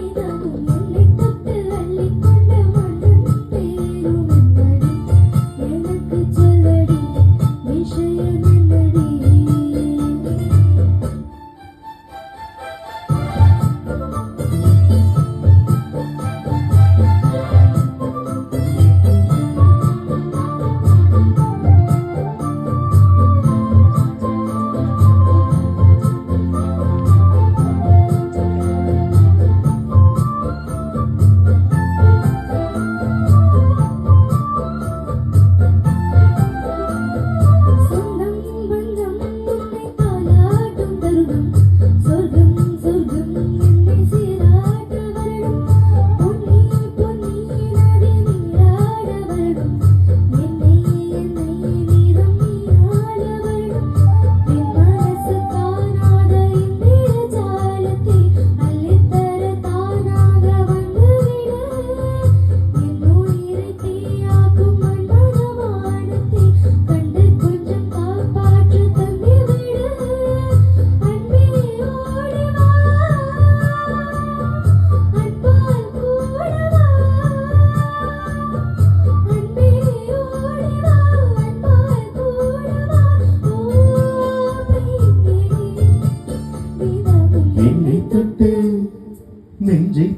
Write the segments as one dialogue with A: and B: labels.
A: Florida.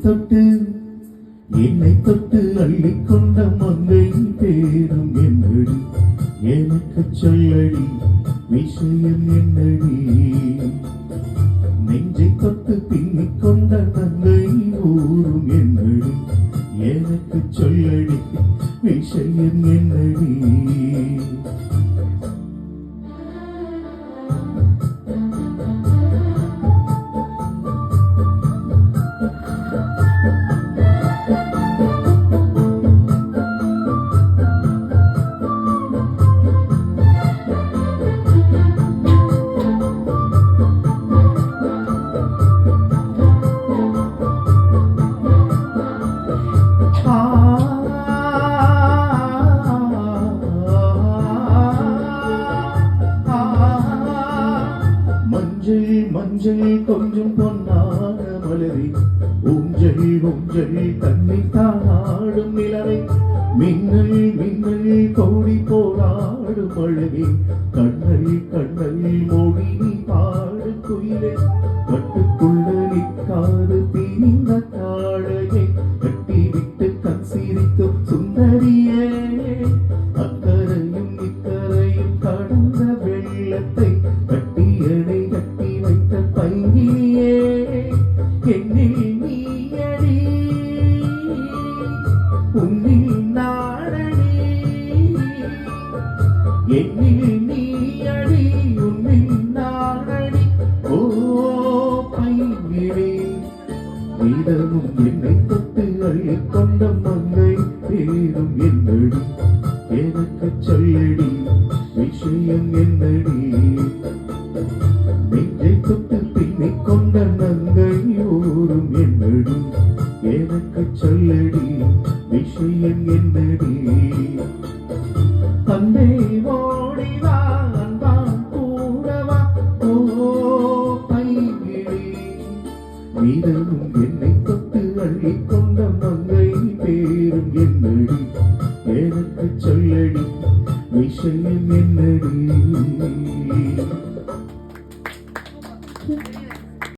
A: தொட்டு என்னை தொட்டு அள்ளிக்கொண்ட மங்கை பேரும் என்னடி? எனக்கு சொல்லடி விஷயம் என்னடி? நெஞ்சை தொட்டு பின்னிக் கொண்ட நங்கை ஊரும் என்னடி? எனக்கு சொல்லடி விஷயம் என்னடி? கொஞ்சை கொஞ்சம் பொன்னான மலரி. உஞ்சை உஞ்சை தன்னை தானாடும் நிலவை மின்னல் மின்னல் கோடி போராடும் அழகே கண்ணை கண்ணை மோடி நீ பாடு குயிலே. என்னில் நீயடி உன்னில் நாடடி ஓ பையிலே நீடமும் என்னை தொட்டு அள்ளிக் கொண்ட மங்கை பேரும் என்னடி. எனக்கு சொல்லடி விஷயம் என்னடி. நெஞ்சை தொட்டு பின்னிக் கொண்ட நங்கை ஊரும் என்னடி. எனக்கு சொல்லடி விஷயம் என்னடி. எனக்கு சொல்லடி விஷயம் என்னடி